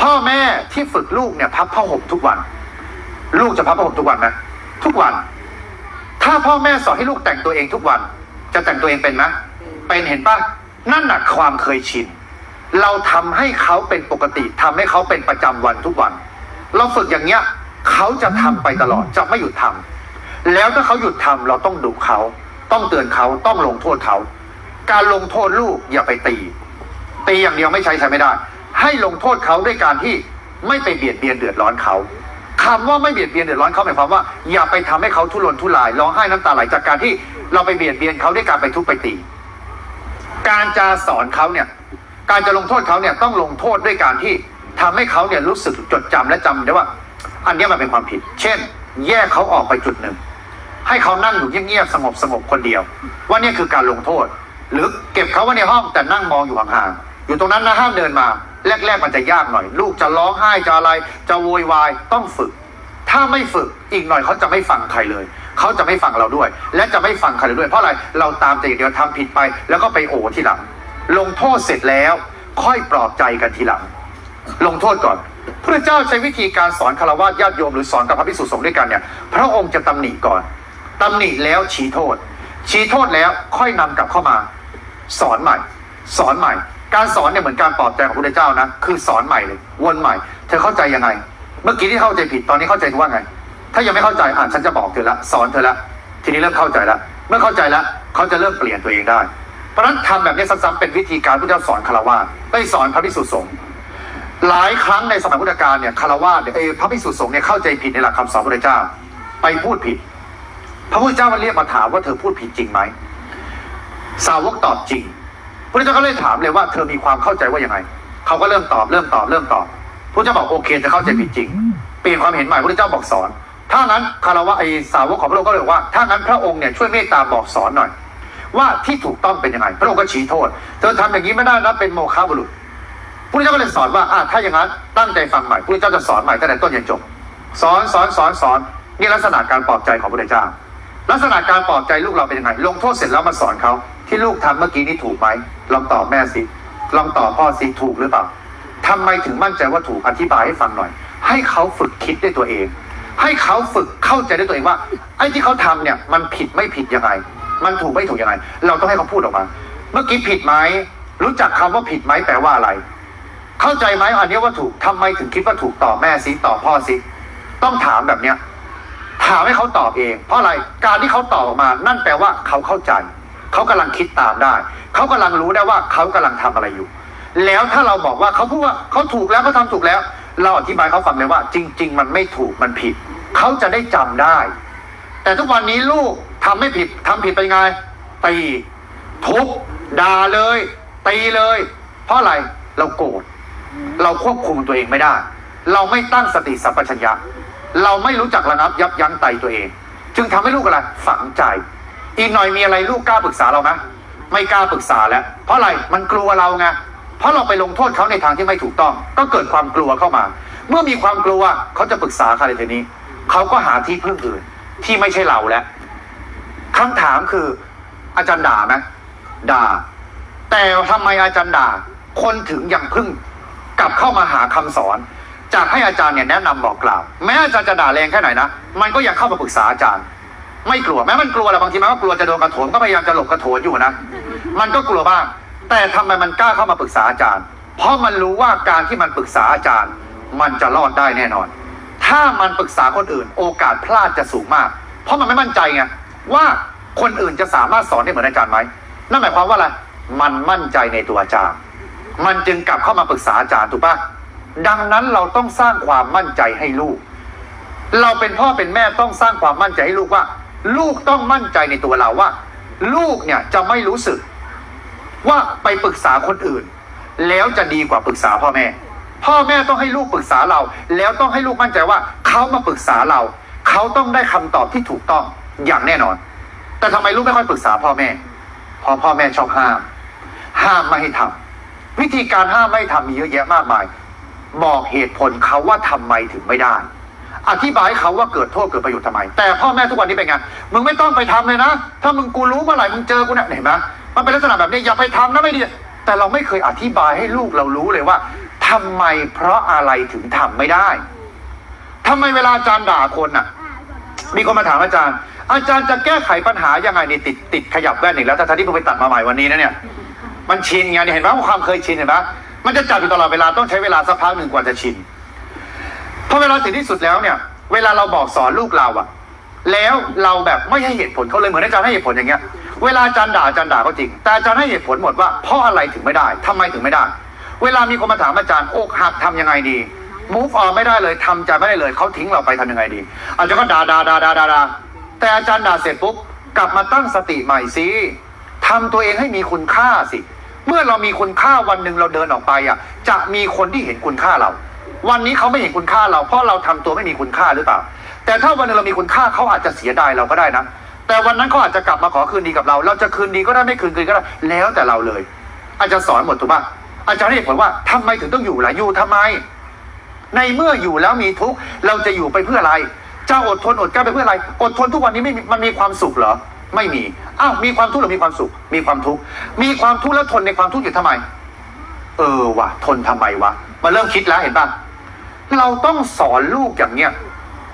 พ่อแม่ที่ฝึกลูกเนี่ยพับผ้าห่มทุกวัน ลูกจะพับผ้าห่มทุกวันไหมทุกวัน ถ้าพ่อแม่สอนให้ลูกแต่งตัวเองทุกวัน จะแต่งตัวเองเป็นไหมเป็นเห็นปะนั่นน่ะความเคยชิน เราทำให้เขาเป็นปกติทำให้เขาเป็นประจำวันทุกวัน เราฝึกอย่างเงี้ยเขาจะทำไปตลอดจะไม่หยุดทำแล้วถ้าเขาหยุดทำเราต้องดุเขา ต้องเตือนเขาต้องลงโทษเขา การลงโทษลูกอย่าไปตี ตีอย่างเดียวไม่ใช้ใช้ไม่ได้ ให้ลงโทษเขาด้วยการที่ไม่ไปเบียดเบียนเดือดร้อนเขาคำว่าไม่เบียดเบียนเดือดร้อนเขาหมายความว่า อย่าไปทำให้เขาทุรนทุรายร้องไห้น้ำตาไหลจากการที่เราไปเบียดเบียนเขาด้วยการไปทุบไปตี การจะสอนเขาเนี่ย การจะลงโทษเขาเนี่ยต้องลงโทษด้วยการที่ทำให้เขาเนี่ยรู้สึกจดจำและจำได้ว่า อันนี้มันเป็นความผิด เช่น แยกเขาออกไปจุดหนึ่ง ให้เขานั่งอยู่เงียบๆสงบสงบๆคนเดียว ว่านี่คือการลงโทษ หรือเก็บเขาไว้ในห้องแต่นั่งมองอยู่ห่างๆอยู่ตรงนั้นนะห้ามเดินมา แรกๆมันจะยากหน่อย ลูกจะร้องไห้จะอะไร จะโวยวายต้องฝึก ถ้าไม่ฝึกอีกหน่อยเขาจะไม่ฟังใครเลย เขาจะไม่ฟังเราด้วย และจะไม่ฟังใครเลยด้วย เพราะอะไรเราตามแต่เดียวทำผิดไป แล้วก็ไปโอทีหลัง ลงโทษเสร็จแล้ว ค่อยปลอบใจกันทีหลัง ลงโทษก่อนพระเจ้าใช้วิธีการสอนคารวะญาติโยมหรือสอนกับพระภิกษุสงฆ์ด้วยกันเนี่ยพระองค์จะตำหนิก่อนตำหนิแล้วชี้โทษ ชี้โทษแล้วค่อยนำกลับเข้ามา สอนใหม่ สอนใหม่ การสอนเนี่ยเหมือนการปลอบใจของพระเจ้านะคือสอนใหม่เลยวนใหม่ เธอเข้าใจยังไง เมื่อกี้ที่เข้าใจผิดตอนนี้เข้าใจว่าไง ถ้ายังไม่เข้าใจอ่านฉันจะบอกเธอละสอนเธอละทีนี้เริ่มเข้าใจละเมื่อเข้าใจล้วเขาจะเริ่มเปลี่ยนตัวเองได้ เพราะฉะนั้นทำแบบนี้ซ้ำๆเป็นวิธีการพระเจ้าสอนคารวะได้สอนพระภิกษุสงฆ์หลายครั้งในสมัยพุทธกาลเนี่ยคารวะเนี่ยพระภิกษุสงฆ์เนี่ยเข้าใจผิดในหลักคำสอนพระเจ้า ไปพูดผิด พระพุทธเจ้ามันเรียกมาถามว่าเธอพูดผิดจริงไหมสาวกตอบจริง พระเจ้าก็เลยถามเลยว่าเธอมีความเข้าใจว่ายังไง เขาก็เริ่มตอบเริ่มตอบเริ่มตอบพระเจ้าบอกโอเคจะเข้าใจผิดจริง เปลี่ยนความเห็นใหม่พระเจ้าบอกสอน ถ้านั้นคารวะไอสาวกของพระองค์ก็เลยว่า ถ้านั้นพระองค์เนี่ยช่วยเมตตาบอกสอนหน่อย ว่าที่ถูกต้องเป็นยังไง พระองค์ก็ชี้โทษ เธอทำอย่างนี้ไม่ได้นะเป็นโมฆะบุรุษพระเจ้าก็เลยสอนว่าอะถ้าอย่างนั้นตั้งใจฟังใหม่พระเจ้าจะสอนใหม่ตั้งแต่ต้นยันจบ สอนสอนสอนสอนนี่ลักษณะการปลอบใจของพระเจ้า ลักษณะการปลอบใจลูกเราเป็นยังไง ลงโทษเสร็จแล้วมาสอนเขาที่ลูกทำเมื่อกี้นี้ถูกไหมลองตอบแม่สิลองตอบพ่อสิถูกหรือเปล่าทำไมถึงมั่นใจว่าถูกอธิบายให้ฟังหน่อย ให้เขาฝึกคิดด้วยตัวเอง ให้เขาฝึกเข้าใจด้วยตัวเองว่าไอ้ที่เขาทำเนี่ยมันผิดไม่ผิดยังไง มันถูกไม่ถูกยังไง เราต้องให้เขาพูดออกมา เมื่อกี้ผิดไหมรู้จักคำว่าผิดไหมแปลว่าอะไร เข้าใจไหมอันนี้ว่าถูกทำไมถึงคิดว่าถูกตอบแม่สิตอบพ่อสิต้องถามแบบเนี้ย ถามให้เขาตอบเอง เพราะอะไรการที่เขาตอบออกมา นั่นแปลว่าเขาเข้าใจ เขากำลังคิดตามได้ เขากำลังรู้ได้ว่าเขากำลังทำอะไรอยู่ แล้วถ้าเราบอกว่าเขาพูดว่าเขาถูกแล้วเขาทำถูกแล้ว เราอธิบายเขาฟังเลยว่า จริง ๆ มันไม่ถูกมันผิด เขาจะได้จำได้ แต่ทุกวันนี้ลูกทำไม่ผิดทำผิดไปไงตีทุบด่าเลยตีเลย เพราะอะไรเราโกรธเราควบคุมตัวเองไม่ได้ เราไม่ตั้งสติสัมปชัญญะ เราไม่รู้จักระงับยับยั้งใจตัวเอง จึงทำให้ลูกอะไรฝังใจ อีกหน่อยมีอะไรลูกกล้าปรึกษาเราไหมไม่กล้าปรึกษาแล้ว เพราะอะไรมันกลัวเราไงเพราะเราไปลงโทษเขาในทางที่ไม่ถูกต้อง ก็เกิดความกลัวเข้ามา เมื่อมีความกลัวเขาจะปรึกษาใครทีนี้เขาก็หาที่พึ่งอื่นที่ไม่ใช่เราแล้วคำถามคือ อาจารย์ด่าไหมด่า แต่ทำไมอาจารย์ด่า คนถึงยังพึ่งกลับเข้ามาหาคำสอน จากให้อาจารย์เนี่ยแนะนำบอกกล่าว แม้อาจารย์จะด่าแรงแค่ไหนนะ มันก็ยังเข้ามาปรึกษาอาจารย์ ไม่กลัวแม้มันกลัวแหละบางทีมันก็กลัวจะโดนกระโถนก็พยายามจะหลบกระโถนอยู่นะ มันก็กลัวบ้าง แต่ทำไมมันกล้าเข้ามาปรึกษาอาจารย์ เพราะมันรู้ว่าการที่มันปรึกษาอาจารย์ มันจะรอดได้แน่นอน ถ้ามันปรึกษาคนอื่น โอกาสพลาดจะสูงมาก เพราะมันไม่มั่นใจไงว่าคนอื่นจะสามารถสอนได้เหมือนอาจารย์ไหมนั่นหมายความว่าอะไร มันมั่นใจในตัวอาจารย์ มันจึงกลับเข้ามาปรึกษาอาจารย์ถูกปะ ดังนั้นเราต้องสร้างความมั่นใจให้ลูก เราเป็นพ่อเป็นแม่ต้องสร้างความมั่นใจให้ลูกว่า ลูกต้องมั่นใจในตัวเราว่า ลูกเนี่ยจะไม่รู้สึก ว่าไปปรึกษาคนอื่น แล้วจะดีกว่าปรึกษาพ่อแม่ พ่อแม่ต้องให้ลูกปรึกษาเรา แล้วต้องให้ลูกมั่นใจว่าเขามาปรึกษาเรา เขาต้องได้คำตอบที่ถูกต้องอย่างแน่นอน แต่ทำไมลูกไม่ค่อยปรึกษาพ่อแม่เพราะพ่อแม่ชอบห้าม ห้ามไม่ให้ทำวิธีการห้ามไม่ให้ทำมีเยอะแยะมากมาย บอกเหตุผลเขาว่าทำไมถึงไม่ได้ อธิบายเขาว่าเกิดโทษเกิดประโยชน์ทำไม แต่พ่อแม่ทุกวันนี้เป็นไงมึงไม่ต้องไปทำเลยนะ ถ้ามึงกูรู้เมื่อไหร่มึงเจอกูเนี่ยเห็นไหมมันเป็นลักษณะแบบนี้อย่าไปทำนะไม่ดีแต่เราไม่เคยอธิบายให้ลูกเรารู้เลยว่าททำไมเพราะอะไรถึงทำไม่ได้ทำไมเวลาอาจารย์ด่าคนอะ มีคนมาถามอาจารย์ อาจารย์จะแก้ไขปัญหายังไงนี่ติดติดขยับแว่นอีกแล้วแต่ท่านที่เพิ่งไปตัดมาใหม่วันนี้นะเนี่ยมันชินไงเนี่เห็นไหมความเคยชินเห็นไหม มันจะจับอยู่ตลอดเวลาต้องใช้เวลาสักพักหนึ่งกว่าจะชินเพราะเวลาถึงที่สุดแล้วเนี่ย เวลาเราบอกสอนลูกเราอะแล้วเราแบบไม่ให้เหตุผลเขาเลยเหมือนอาจารย์ให้เหตุผลอย่างเงี้ย เวลาอาจารย์ด่าอาจารย์ด่าก็จริง แต่อาจารย์ให้เหตุผลหมดว่าเพราะอะไรถึงไม่ได้ทำไมถึงไม่ได้ เวลามีคนมาถามอาจารย์อกหักทำยังไงดี move on ไม่ได้เลยทำใจไม่ได้เลยเขาทิ้งเราไปทำยังไงดี อาจารย์ก็ด่าด่าด่าด่าด่าแต่อาจารย์ด่าเสร็จปุ๊บกลับมาตั้งสติใหม่สิทำตัวเองให้มีคุณค่าสิ เมื่อเรามีคุณค่าวันหนึ่งเราเดินออกไปอะ จะมีคนที่เห็นคุณค่าเรา วันนี้เขาไม่เห็นคุณค่าเรา เพราะเราทำตัวไม่มีคุณค่าหรือเปล่า แต่ถ้าวันหนึงเรามีคุณค่าเขาอาจจะเสียดายเราก็ได้นะ แต่วันนั้นเขาอาจจะกลับมาขอคืนดีกับเรา เราจะคืนดีก็ได้ไม่คืนดีก็ได้แล้วแต่เราเลย อาจารย์สอนหมดถูกป่ะอาจารย์ให้เหตุผลว่าทำไมถึงต้องอยู่ล่ะอยู่ทำไม ในเมื่ออยู่แล้วมีทุกข์เราจะอยู่ไปเพื่ออะไรจะอดทนอดกลั้นไปเพื่ออะไร อดทนทุกวันนี้ไม่มันมีความสุขเหรอ ไม่มีอ้าวมีความทุกข์หรือมีความสุข มีความทุกข์มีความทุกข์แล้วทนในความทุกข์อยู่ทำไม เออวะทนทำไมวะมาเริ่มคิดแล้วเห็นป่ะเราต้องสอนลูกอย่างเนี้ย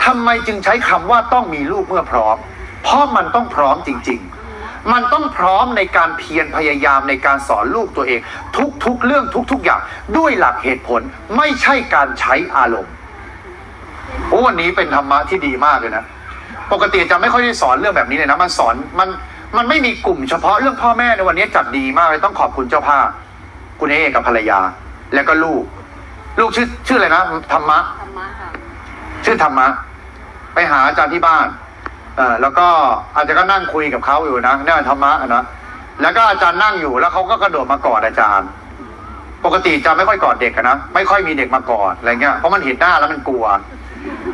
ทำไมจึงใช้คำว่าต้องมีลูกเมื่อพร้อม เพราะมันต้องพร้อมจริง ๆ มันต้องพร้อมในการเพียรพยายามในการสอนลูกตัวเอง ทุกๆเรื่องทุก ๆ อย่างด้วยหลักเหตุผลไม่ใช่การใช้อารมณ์โอ้วันนี้เป็นธรรมะที่ดีมากเลยนะ ปกติจะไม่ค่อยได้สอนเรื่องแบบนี้เลยนะ มันสอนมันมันไม่มีกลุ่มเฉพาะเรื่องพ่อแม่ในวันนี้จัดดีมากเลยต้องขอบคุณเจ้าภาพคุณเอกับภรรยา แล้วก็ลูก ลูกชื่อชื่ออะไรนะธรรมะธรรมะค่ะชื่อธรรมะ ไปหาอาจารย์ที่บ้านเออแล้วก็อาจารย์ก็นั่งคุยกับเขาอยู่นะเนี่ยธรรมะอะนะแล้วก็อาจารย์นั่งอยู่แล้วเขาก็กระโดดมากอดอาจารย์ ปกติจะไม่ค่อยกอดเด็กอะนะไม่ค่อยมีเด็กมากอดอะไรเงี้ยเพราะมันเห็นหน้าแล้วมันกลัว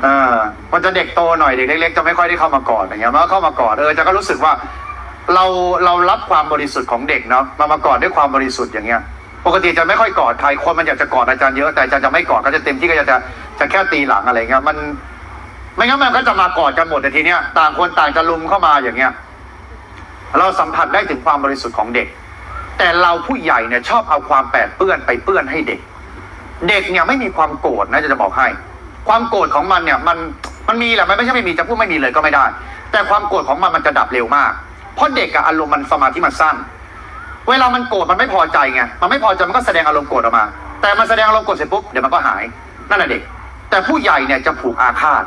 เออมันจะเด็กโตหน่อยเด็กเล็กๆจะไม่ค่อยได้เข้ามากอดอย่างเงี้ยมันก็เข้ามากอดเออจะก็รู้สึกว่า เราเรารับความบริสุทธิ์ของเด็กเนาะมามากอดด้วยความบริสุทธิ์อย่างเงี้ย ปกติจะไม่ค่อยกอดใครคนมันอยากจะกอดอาจารย์เยอะแต่อาจารย์จะไม่กอดก็จะเต็มที่ก็จะจะจะแค่ตีหลังอะไรเงี้ยมันไม่งั้นมันก็จะมากอดกันหมดแต่ทีเนี้ยต่างคนต่างจะลุมเข้ามาอย่างเงี้ยเราสัมผัสได้ถึงความบริสุทธิ์ของเด็ก แต่เราผู้ใหญ่เนี่ยชอบเอาความแปดเปื้อนไปเปื้อนให้เด็ก เด็กเนี่ยไม่มีความโกรธนะจะจะบอกให้ ความโกรธของมันเนี่ยมันมันมีแหละมันไม่ใช่ไม่มีจะพูดไม่มีเลยก็ไม่ได้ แต่ความโกรธของมันมันจะดับเร็วมาก เพราะเด็กอะอารมณ์มันสมาธิมันสั้น เวลามันโกรธมันไม่พอใจไงมันไม่พอใจมันก็แสดงอารมณ์โกรธออกมา แต่มันแสดงอารมณ์โกรธเสร็จปุ๊บเดี๋ยวมันก็หายนั่นแหละเด็ก แต่ผู้ใหญ่เนี่ยจะผูกอาฆาต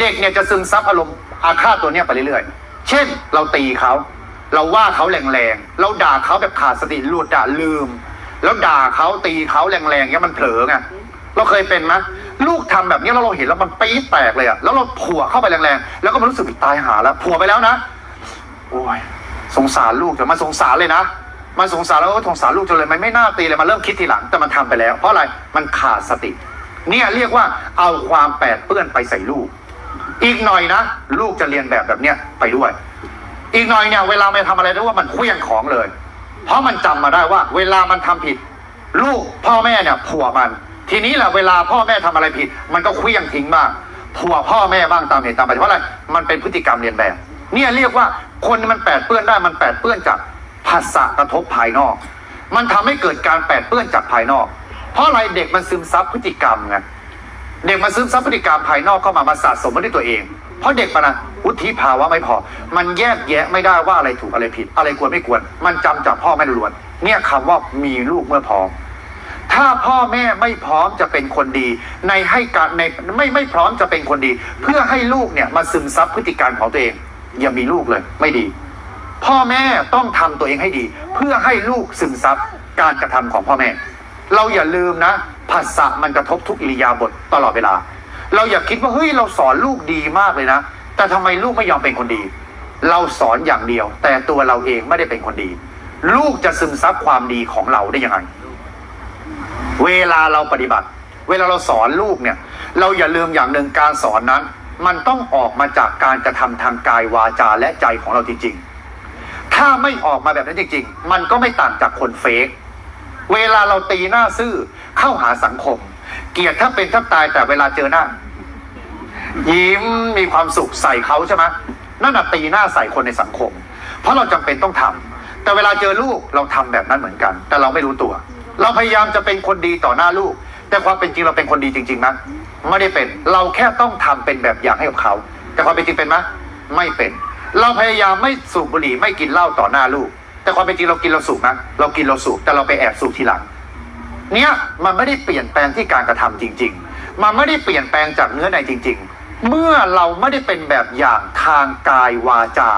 เด็กเนี่ยจะซึมซับอารมณ์อาฆาตตัวเนี้ยไปเรื่อยๆ เช่น เราตีเขาเราว่าเขาแรงๆ เราด่าเขาแบบขาดสติหลุดด่าลืม แล้วด่าเขาตีเขาแรงๆเนี้ยมันเผลอไง เราเคยเป็นไหมลูกทำแบบนี้แล้วเราเห็นแล้วมันปี๊ดแตกเลยอะแล้วเราผัวเข้าไปแรงๆ แล้วก็มันรู้สึกตายหาแล้วผัวไปแล้วนะ โอ้ยสงสารลูกแต่มันสงสารเลยนะมันสงสารแล้วก็สงสารลูกจนเลยมันไม่น่าตีเลยมันเริ่มคิดทีหลังแต่มันทำไปแล้ว เพราะอะไรมันขาดสติ เนี่ยเรียกว่าเอาความแปดเปื้อนไปใส่ลูก อีกหน่อยนะ ลูกจะเรียนแบบแบบเนี้ยไปด้วย อีกหน่อยเนี่ยเวลามันทำอะไรได้ว่ามันเคลี้ยงของเลย เพราะมันจำมาได้ว่า เวลามันทำผิด ลูกพ่อแม่เนี่ยผัวมัน ทีนี้แหละเวลาพ่อแม่ทำอะไรผิด มันก็เคลี้ยงทิ้งบ้างผัวพ่อแม่บ้างตามเหตุตามปัจจัยเพราะอะไรมันเป็นพฤติกรรมเรียนแบบ เนี่ยเรียกว่าคนมันแปดเปื้อนได้มันแปดเปื้อนจากภาษากระทบภายนอก มันทำให้เกิดการแปดเปื้อนจากภายนอก เพราะอะไรเด็กมันซึมซับพฤติกรรมไงเด็กมันซึมซับพฤติกรรมภายนอกเข้ามามาสะสมมาด้วยตัวเอง เพราะเด็กมันนะวุฒิภาวะไม่พอ มันแยกแยะไม่ได้ว่าอะไรถูกอะไรผิด อะไรควรไม่ควร มันจำจากพ่อแม่ล้วน เนี่ยคำว่ามีลูกเมื่อพร้อม ถ้าพ่อแม่ไม่พร้อมจะเป็นคนดี ในให้การในไม่ไม่พร้อมจะเป็นคนดี เพื่อให้ลูกเนี่ยมาซึมซับพฤติกรรของตัวเอง อย่ามีลูกเลย ไม่ดี พ่อแม่ต้องทำตัวเองให้ดี เพื่อให้ลูกซึมซับการกระทำของพ่อแม่ เราอย่าลืมนะภาษามันกระทบทุกอิริยาบถตลอดเวลา เราอย่าคิดว่าเฮ้ยเราสอนลูกดีมากเลยนะ แต่ทำไมลูกไม่ยอมเป็นคนดี เราสอนอย่างเดียว แต่ตัวเราเองไม่ได้เป็นคนดี ลูกจะซึมซับความดีของเราได้ยังไง เวลาเราปฏิบัติ เวลาเราสอนลูกเนี่ย เราอย่าลืมอย่างหนึ่งการสอนนั้น มันต้องออกมาจากการกระทำทางกายวาจาและใจของเราจริงๆ ถ้าไม่ออกมาแบบนั้นจริง ๆ มันก็ไม่ต่างจากคนเฟกเวลาเราตีหน้าซื่อเข้าหาสังคม เกลียดถ้าเป็นถ้าตายแต่เวลาเจอหน้า ยิ้มมีความสุขใส่เขาใช่ไหมนั่นน่ะตีหน้าใส่คนในสังคม เพราะเราจำเป็นต้องทำแต่เวลาเจอลูกเราทำแบบนั้นเหมือนกัน แต่เราไม่รู้ตัว เราพยายามจะเป็นคนดีต่อหน้าลูก แต่ความเป็นจริงเราเป็นคนดีจริงๆไหมไม่ได้เป็น เราแค่ต้องทำเป็นแบบอย่างให้กับเขา แต่ความเป็นจริงเป็นไหมไม่เป็น เราพยายามไม่สูบบุหรี่ไม่กินเหล้าต่อหน้าลูก แต่ความเป็นจริงเรากินเราสูบนะเรากินเราสูบแต่เราไปแอบสูบทีหลัง เนี่ยมันไม่ได้เปลี่ยนแปลงที่การกระทำจริง ๆ มันไม่ได้เปลี่ยนแปลงจากเนื้อในจริง ๆเมื่อเราไม่ได้เป็นแบบอย่างทางกายวาจา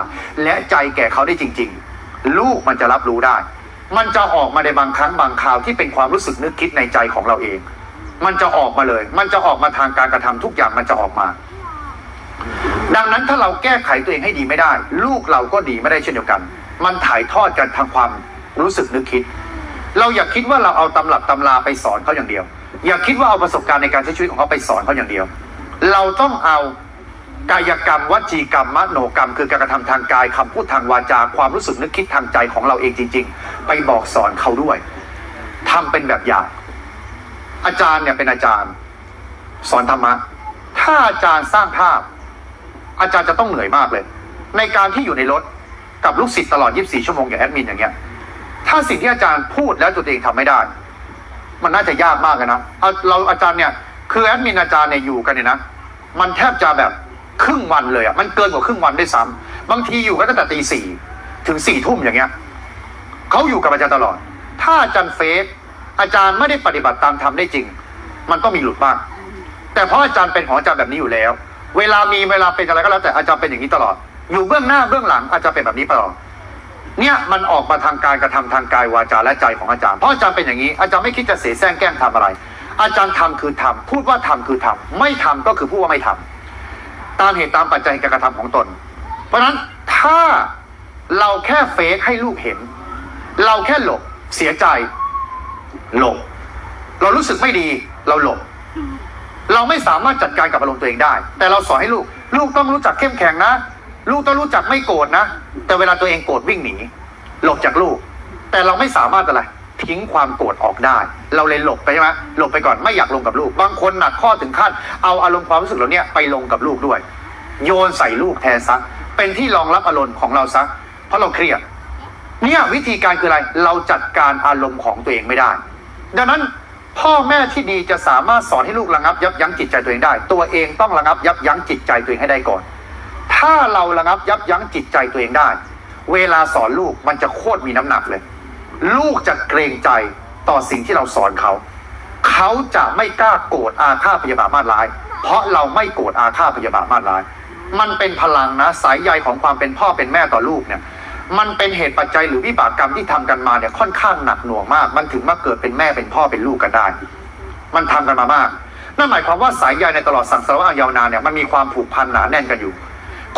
และใจแก่เขาได้จริง ๆ ลูกมันจะรับรู้ได้ มันจะออกมาในบางครั้งบางคราวที่เป็นความรู้สึกนึกคิดในใจของเราเอง มันจะออกมาเลย มันจะออกมาทางการกระทำทุกอย่างมันจะออกมา ดังนั้นถ้าเราแก้ไขตัวเองให้ดีไม่ได้ ลูกเราก็ดีไม่ได้เช่นเดียวกัน มันถ่ายทอดกันทางความรู้สึกนึกคิด เราอย่าคิดว่าเราเอาตำรับตำราไปสอนเขาอย่างเดียว อย่าคิดว่าเอาประสบการณ์ในการใช้ชีวิตของเขาไปสอนเขาอย่างเดียว เราต้องเอา กายกรรมวจีกรรมมโนกรรม คือการกระทำทางกายคำพูดทางวาจาความรู้สึกนึกคิดทางใจของเราเองจริง ๆ ไปบอกสอนเขาด้วยทำเป็นแบบอย่าง อาจารย์เนี่ยเป็นอาจารย์ สอนธรรมะถ้าอาจารย์สร้างภาพ อาจารย์จะต้องเหนื่อยมากเลย ในการที่อยู่ในรถกับลูกศิษย์ตลอด 24 ชั่วโมงอย่างแอดมินอย่างเงี้ย ถ้าสิ่งที่อาจารย์พูดแล้วตัวเองทำไม่ได้ มันน่าจะยากมากเลยนะเราอาจารย์เนี่ย คือแอดมินอาจารย์เนี่ยอยู่กันเนี่ยนะ มันแทบจะแบบ ครึ่งวันเลยอะมันเกินกว่าครึ่งวันด้วยซ้ำบางทีอยู่กันตั้งแต่ตีสี่ถึงสี่ทุ่มอย่างเงี้ยเขาอยู่กับอาจารย์ตลอด ถ้าอาจารย์เฟซอาจารย์ไม่ได้ปฏิบัติตามธรรมได้จริง มันต้องมีหลุดบ้าง แต่เพราะอาจารย์เป็นของอาจารย์แบบนี้อยู่แล้ว เวลามีเวลาเป็นอะไรก็แล้วแต่อาจารย์เป็นอย่างนี้ตลอด อยู่เบื้องหน้าเบื้องหลังอาจารย์เป็นแบบนี้ตลอดเนี่ยมันออกมาทางการกระทำทางกายวาจาและใจของอาจารย์ เพราะอาจารย์เป็นอย่างนี้ อาจารย์ไม่คิดจะเสแสร้งแกล้งทำอะไร อาจารย์ทำคือทำพูดว่าทำคือทำไม่ทำก็คือพูดว่าไม่ทำ ตามเหตุตามปัจจัยการกระทำของตน เพราะฉะนั้นถ้าเราแค่เฟกให้ลูกเห็น เราแค่หลบเสียใจหลบ เรารู้สึกไม่ดีเราหลบ เราไม่สามารถจัดการกับอารมณ์ตัวเองได้ แต่เราสอนให้ลูก ลูกต้องรู้จักเข้มแข็งนะ ลูกต้องรู้จักไม่โกรธนะ แต่เวลาตัวเองโกรธวิ่งหนีหลบจากลูก แต่เราไม่สามารถอะไร ทิ้งความโกรธออกได้ เราเลยหลบไปใช่ไหมหลบไปก่อนไม่อยากลงกับลูก บางคนหนักข้อถึงขั้นเอาอารมณ์ความรู้สึกเหล่านี้ไปลงกับลูกด้วย โยนใส่ลูกแทนซะเป็นที่รองรับอารมณ์ของเราซะเพราะเราเครียดเนี่ยวิธีการคืออะไรเราจัดการอารมณ์ของตัวเองไม่ได้ ดังนั้นพ่อแม่ที่ดีจะสามารถสอนให้ลูกระงับ ยับยั้งจิตใจตัวเองได้ ตัวเองต้องระงับยับยั้งจิตใจตัวเองให้ได้ก่อน ถ้าเราระงับยับยั้งจิตใจตัวเองได้ เวลาสอนลูกมันจะโคตรมีน้ำหนักเลย ลูกจะเกรงใจต่อสิ่งที่เราสอนเขา เขาจะไม่กล้าโกรธอาฆาตพยาบาทมาร้าย เพราะเราไม่โกรธอาฆาตพยาบาทมาร้าย มันเป็นพลังนะสายใยของความเป็นพ่อเป็นแม่ต่อลูกเนี่ย มันเป็นเหตุปัจจัยหรือวิบากกรรมที่ทำกันมาเนี่ยค่อนข้างหนักหน่วงมาก มันถึงมาเกิดเป็นแม่เป็นพ่อเป็นลูกกันได้ มันทำกันมามาก นั่นหมายความว่าสายใยในตลอดสังสารวัฏยาวนานเนี่ยมันมีความผูกพันหนาแน่นกันอยู่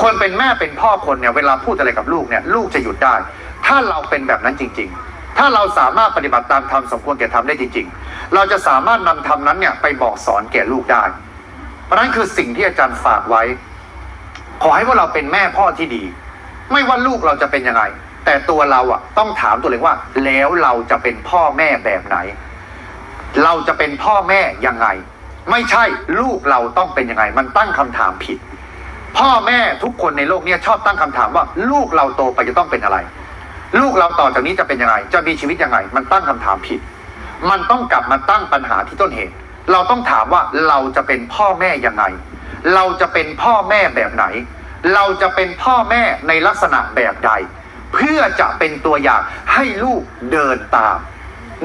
คนเป็นแม่เป็นพ่อคนเนี่ยเวลาพูดอะไรกับลูกเนี่ยลูกจะหยุดได้ ถ้าเราเป็นแบบนั้นจริง ๆ ถ้าเราสามารถปฏิบัติตามธรรมสมควรแก่ธรรมได้จริง ๆ เราจะสามารถนำธรรมนั้นเนี่ยไปบอกสอนแก่ลูกได้ เพราะนั้นคือสิ่งที่อาจารย์ฝากไว้ ขอให้พวกเราเป็นแม่พ่อที่ดี ไม่ว่าลูกเราจะเป็นยังไง แต่ตัวเราอะต้องถามตัวเองว่า แล้วเราจะเป็นพ่อแม่แบบไหน เราจะเป็นพ่อแม่ยังไง ไม่ใช่ลูกเราต้องเป็นยังไง มันตั้งคำถามผิด พ่อแม่ทุกคนในโลกเนี้ชอบตั้งคำถามว่า ลูกเราโตไปจะต้องเป็นอะไร ลูกเราต่อจากนี้จะเป็นยังไง จะมีชีวิตยังไง มันตั้งคำถามผิด มันต้องกลับมาตั้งปัญหาที่ต้นเหตุ เราต้องถามว่าเราจะเป็นพ่อแม่ยังไง เราจะเป็นพ่อแม่แบบไหน เราจะเป็นพ่อแม่ในลักษณะแบบใด เพื่อจะเป็นตัวอย่างให้ลูกเดินตาม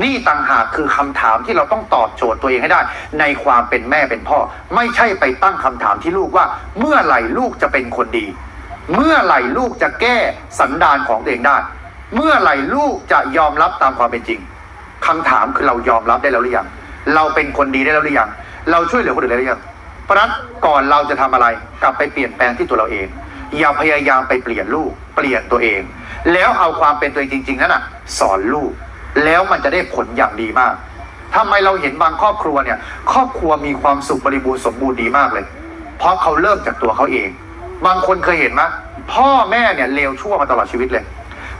นี่ต่างหากคือคำถามที่เราต้องตอบโจทย์ตัวเองให้ได้ ในความเป็นแม่เป็นพ่อ ไม่ใช่ไปตั้งคำถามที่ลูกว่า เมื่อไหร่ลูกจะเป็นคนดี เมื่อไหร่ลูกจะแก้สันดานของตัวเองได้ เมื่อไหร่ลูกจะยอมรับตามความเป็นจริงคำถามคือเรายอมรับได้แล้วหรือยัง เราเป็นคนดีได้แล้วหรือยัง เราช่วยเหลือคนอื่นได้หรือยัง เพราะนั้นก่อนเราจะทำอะไรกลับไปเปลี่ยนแปลงที่ตัวเราเอง อย่าพยายามไปเปลี่ยนลูก เปลี่ยนตัวเอง แล้วเอาความเป็นตัวเองจริง ๆ นั้นน่ะ สอนลูก แล้วมันจะได้ผลอย่างดีมากทำไมเราเห็นบางครอบครัวเนี่ย ครอบครัวมีความสุขบริบูรณ์สมบูรณ์ดีมากเลย เพราะเขาเริ่มจากตัวเขาเอง บางคนเคยเห็นไหมพ่อแม่เนี่ยเลวชั่วมาตลอดชีวิตเลย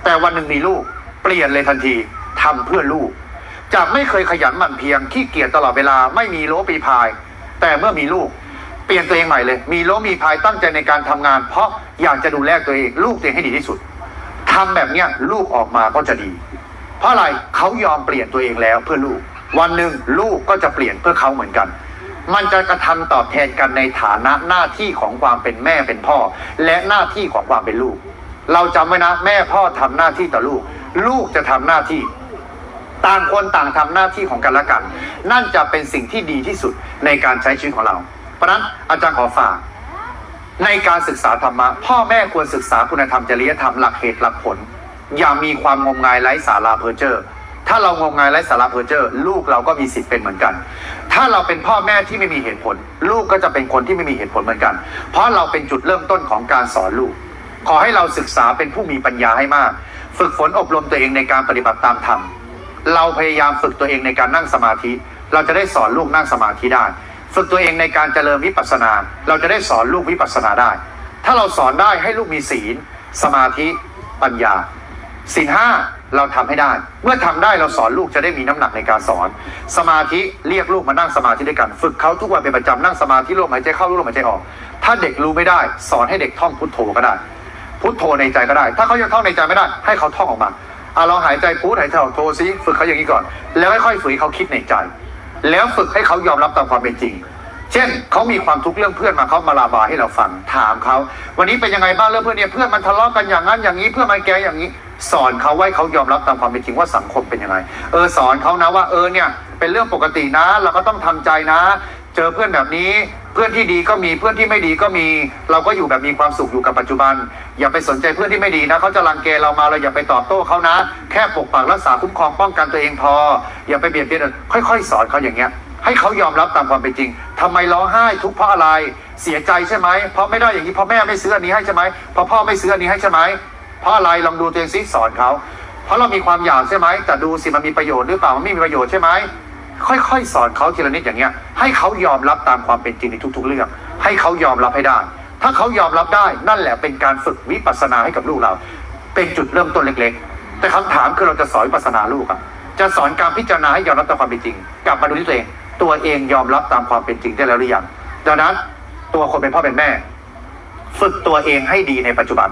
แต่วันหนึ่งมีลูก เปลี่ยนเลยทันทีทำเพื่อลูก จากไม่เคยขยันหมั่นเพียรขี้เกียจตลอดเวลาไม่มีโลปีพาย แต่เมื่อมีลูก เปลี่ยนตัวเองใหม่เลย มีโลมีพายตั้งใจในการทำงาน เพราะอยากจะดูแลตัวเองลูกตัวเองให้ดีที่สุดทำแบบเนี้ยลูกออกมาก็จะดี เพราะอะไรเขายอมเปลี่ยนตัวเองแล้วเพื่อลูก วันหนึ่งลูกก็จะเปลี่ยนเพื่อเขาเหมือนกันมันจะกระทำตอบแทนกันในฐานะหน้าที่ของความเป็นแม่เป็นพ่อ และหน้าที่ของความเป็นลูก เราจำไว้นะ แม่พ่อทำหน้าที่ต่อลูก ลูกจะทำหน้าที่ ต่างคนต่างทำหน้าที่ของกันและกัน นั่นจะเป็นสิ่งที่ดีที่สุดในการใช้ชีวิตของเรา เพราะฉะนั้นอาจารย์ขอฝากในการศึกษาธรรมะ พ่อแม่ควรศึกษาคุณธรรมจริยธรรมหลักเหตุหลักผล อย่ามีความงมงายไร้สาระเพอเจอร์ถ้าเรางมงายไร้สาระเพอเจอร์ลูกเราก็มีสิทธิ์เป็นเหมือนกัน ถ้าเราเป็นพ่อแม่ที่ไม่มีเหตุผล ลูกก็จะเป็นคนที่ไม่มีเหตุผลเหมือนกัน เพราะเราเป็นจุดเริ่มต้นของการสอนลูก ขอให้เราศึกษาเป็นผู้มีปัญญาให้มาก ฝึกฝนอบรมตัวเองในการปฏิบัติตามธรรม เราพยายามฝึกตัวเองในการนั่งสมาธิ เราจะได้สอนลูกนั่งสมาธิได้ ฝึกตัวเองในการเจริญวิปัสสนา เราจะได้สอนลูกวิปัสสนาได้ ถ้าเราสอนได้ให้ลูกมีศีล สมาธิ ปัญญาศีลห้าเราทำให้ได้ เมื่อทำได้เราสอนลูกจะได้มีน้ำหนักในการสอน สมาธิเรียกลูกมานั่งสมาธิด้วยกัน ฝึกเขาทุกวันเป็นประจำนั่งสมาธิลมหายใจเข้าลมหายใจออก ถ้าเด็กรู้ไม่ได้ สอนให้เด็กท่องพุทโธก็ได้ พุทโธในใจก็ได้ ถ้าเขายังท่องในใจไม่ได้ ให้เขาท่องออกมาอะลองหายใจพุทหายใจออกโธซิฝึกเขาอย่างนี้ก่อน แล้วค่อยๆฝึกเขาคิดในใจ แล้วฝึกให้เขายอมรับตามความเป็นจริง เช่นเขามีความทุกข์เรื่องเพื่อนมาเขามาลาบาให้เราฟังถามเขาวันนี้เป็นยังไงบ้างเรื่องเพื่อนเนี่ยเพื่อนมันทะเลาะกันอย่างนั้นอย่างนี้เพื่อนมันแกอย่างนี้ สอนเขาไว้เขายอมรับตามความเป็นจริงว่าสังคมเป็นยังไง เออสอนเขานะว่าเออเนี่ยเป็นเรื่องปกตินะ เราก็ต้องทำใจนะ เจอเพื่อนแบบนี้ เพื่อนที่ดีก็มีเพื่อนที่ไม่ดีก็มี เราก็อยู่แบบมีความสุขอยู่กับปัจจุบัน อย่าไปสนใจเพื่อนที่ไม่ดีนะเขาจะรังแกเรามาเราอย่าไปตอบโต้เขานะ แค่ปกปักรักษาคุ้มครองป้องกันตัวเองพอ อย่าไปเบียดเบียนค่อย ๆ สอนเขาอย่างเงี้ยให้เขายอมรับตามความเป็นจริงทำไมร้องไห้ทุกเพราะอะไร เสียใจใช่ไหม เพราะไม่ได้อย่างนี้เพราะแม่ไม่ซื้ออันนี้ให้ใช่ไหมเพราะพ่อไม่ซื้ออันนี้ให้ใช่ไหม เพราะอะไรลองดูตัวเองซิสอนเขา เพราะเรามีความอยากใช่ไหมแต่ดูสิมันมีประโยชน์หรือเปล่า มันไม่มีประโยชน์ใช่ไหม ค่อยๆ สอนเขาทีละนิดอย่างเงี้ย ให้เขายอมรับตามความเป็นจริงในทุก ๆ เรื่อง ให้เขายอมรับให้ได้ ถ้าเขายอมรับได้นั่นแหละเป็นการฝึกวิปัสสนาให้กับลูกเรา เป็นจุดเริ่มต้นเล็ก ๆ แต่คำถามคือเราจะสอนวิปัสสนาลูกอะจะสอนการพิจารณาให้ยอมรับตามความเป็นจริง กลับมาดูที่ตัวเอง ตัวเองยอมรับตามความเป็นจริงได้แล้วหรือยังดังนั้นตัวคนเป็นพ่อเป็นแม่ ฝึกตัวเองให้ดีในปัจจุบัน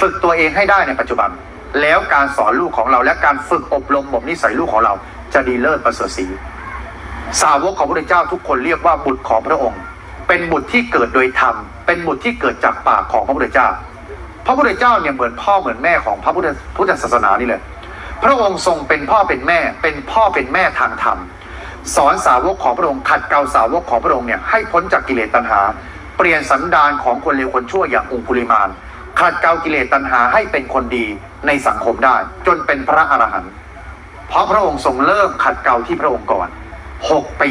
ฝึกตัวเองให้ได้ในปัจจุบัน แล้วการสอนลูกของเราและการฝึกอบรมบ่มนิสัยลูกของเรา จะดีเลิศประเสริฐศรีสาวกของพระพุทธเจ้าทุกคนเรียกว่าบุตรของพระองค์ เป็นบุตรที่เกิดโดยธรรม เป็นบุตรที่เกิดจากปากของพระพุทธเจ้า พระพุทธเจ้าเนี่ยเหมือนพ่อเหมือนแม่ของพระพุทธพุทธศาสนานี่เลยพระองค์ทรงเป็นพ่อเป็นแม่ เป็นพ่อเป็นแม่ทางธรรม สอนสาวกของพระองค์ขัดเกลาสาวกของพระองค์เนี่ยให้พ้นจากกิเลสตัณหา เปลี่ยนสันดานของคนเลวคนชั่วอย่างองคุลิมานขัดเกลากิเลสตัณหาให้เป็นคนดีในสังคมได้ จนเป็นพระอรหันต์ เพราะพระองค์ทรงเริ่มขัดเกลาที่พระองค์ก่อนหกปี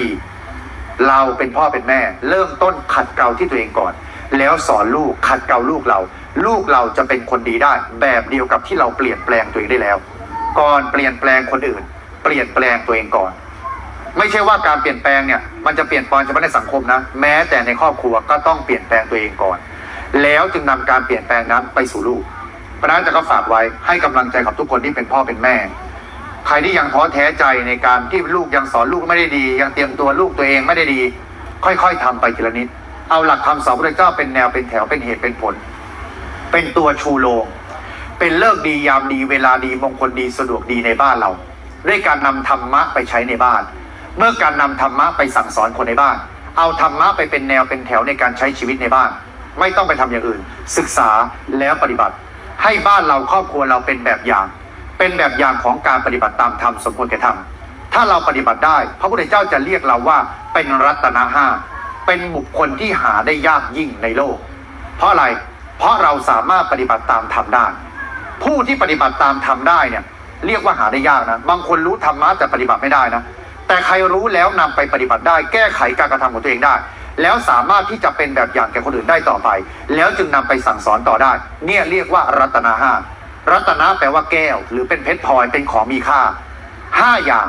เราเป็นพ่อเป็นแม่ เริ่มต้นขัดเกลาที่ตัวเองก่อน แล้วสอนลูกขัดเกลาลูกเรา ลูกเราจะเป็นคนดีได้ แบบเดียวกับที่เราเปลี่ยนแปลงตัวเองได้แล้ว ก่อนเปลี่ยนแปลงคนอื่น เปลี่ยนแปลงตัวเองก่อน ไม่ใช่ว่าการเปลี่ยนแปลงเนี่ยมันจะเปลี่ยนแปลงเฉพาะในสังคมนะ แม้แต่ในครอบครัวก็ต้องเปลี่ยนแปลงตัวเองก่อน แล้วจึงนำการเปลี่ยนแปลงนั้นไปสู่ลูกพระนั้นจะก็ฝากไว้ให้กำลังใจกับทุกคนที่เป็นพ่อเป็นแม่ ใครที่ยังท้อแท้ใจในการที่ลูกยังสอนลูกไม่ได้ดี ยังเตรียมตัวลูกตัวเองไม่ได้ดี ค่อยๆทำไปทีละนิด เอาหลักคำสอนพระเจ้าเป็นแนวเป็นแถวเป็นเหตุเป็นผล เป็นตัวชูโรงเป็นเลิกดียามดีเวลาดีมงคลดีสะดวกดีในบ้านเรา ด้วยการนำธรรมะไปใช้ในบ้าน เมื่อการนำธรรมะไปสั่งสอนคนในบ้าน เอาธรรมะไปเป็นแนวเป็นแถวในการใช้ชีวิตในบ้าน ไม่ต้องไปทำอย่างอื่น ศึกษาแล้วปฏิบัติ ให้บ้านเราครอบครัวเราเป็นแบบอย่าง เป็นแบบอย่างของการปฏิบัติตามธรรมสมควรแก่ธรรมถ้าเราปฏิบัติได้ พระพุทธเจ้าจะเรียกเราว่าเป็นรัตนห้าเป็นบุคคลที่หาได้ยากยิ่งในโลก เพราะอะไรเพราะเราสามารถปฏิบัติตามธรรมได้ ผู้ที่ปฏิบัติตามธรรมได้เนี่ยเรียกว่าหาได้ยากนะ บางคนรู้ธรรมะแต่ปฏิบัติไม่ได้นะ แต่ใครรู้แล้วนำไปปฏิบัติได้ แก้ไขการกระทำของตัวเองได้ แล้วสามารถที่จะเป็นแบบอย่างแก่คนอื่นได้ต่อไป แล้วจึงนำไปสั่งสอนต่อได้ เนี่ยเรียกว่ารัตนาห้า รัตนะแปลว่าแก้ว หรือเป็นเพชรพลอยเป็นของมีค่าห้าอย่าง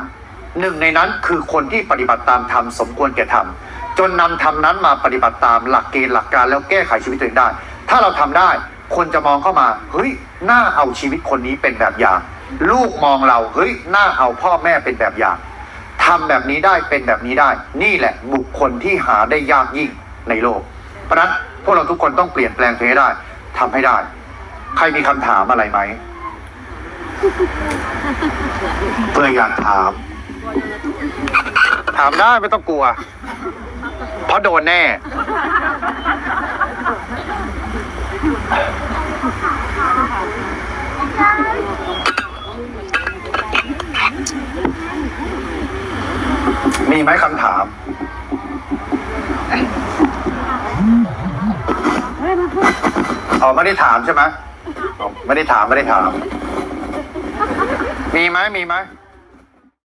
หนึ่งในนั้นคือคนที่ปฏิบัติตามธรรมสมควรแก่ธรรมจนนำธรรมนั้นมาปฏิบัติตามหลักเกณฑ์หลักการแล้วแก้ไขชีวิตตัวเองได้ ถ้าเราทำได้ คนจะมองเข้ามาเฮ้ยน่าเอาชีวิตคนนี้เป็นแบบอย่าง ลูกมองเราเฮ้ยน่าเอาพ่อแม่เป็นแบบอย่างทำแบบนี้ได้เป็นแบบนี้ได้ นี่แหละบุคคลที่หาได้ยากยิ่งในโลก เพราะนั้นพวกเราทุกคนต้องเปลี่ยนแปลงตัวเองได้ทำให้ได้ ใครมีคำถามอะไรไหมเพื่ออยากถาม ถามได้ไม่ต้องกลัว เพราะโดนแน่ มีไหมคำถาม อ๋อไม่ได้ถามใช่ไหมอ๋อ ไม่ได้ถามไม่ได้ถาม มีไหมมีไหม